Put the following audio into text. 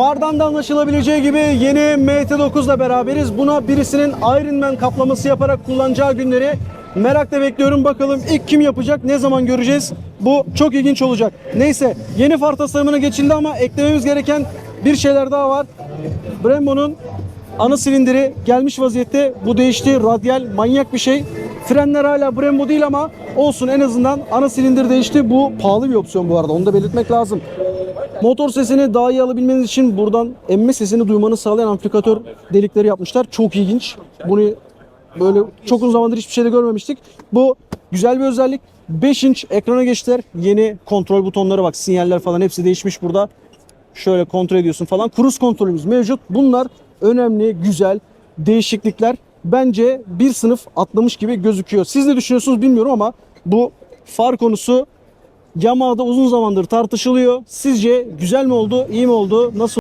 Fardan da anlaşılabileceği gibi yeni MT9 ile beraberiz. Buna birisinin Iron kaplaması yaparak kullanacağı günleri merakla bekliyorum. Bakalım ilk kim yapacak, ne zaman göreceğiz? Bu çok ilginç olacak. Neyse yeni far tasarımına geçildi ama eklememiz gereken bir şeyler daha var. Brembo'nun ana silindiri gelmiş vaziyette. Bu değişti. Radyal manyak bir şey. Frenler hala Brembo değil ama olsun en azından ana silindir değişti. Bu pahalı bir opsiyon bu arada. Onu da belirtmek lazım. Motor sesini daha iyi alabilmeniz için buradan emme sesini duymanı sağlayan amplifikatör delikleri yapmışlar. Çok ilginç. Bunu böyle çok uzun zamandır hiçbir şeyde görmemiştik. Bu güzel bir özellik. 5 inç ekrana geçtiler. Yeni kontrol butonları bak sinyaller falan hepsi değişmiş burada. Şöyle kontrol ediyorsun falan. Cruise kontrolümüz mevcut. Bunlar önemli, güzel değişiklikler. Bence bir sınıf atlamış gibi gözüküyor. Siz ne düşünüyorsunuz bilmiyorum ama bu far konusu Yamaha'da uzun zamandır tartışılıyor. Sizce güzel mi oldu, iyi mi oldu, nasıl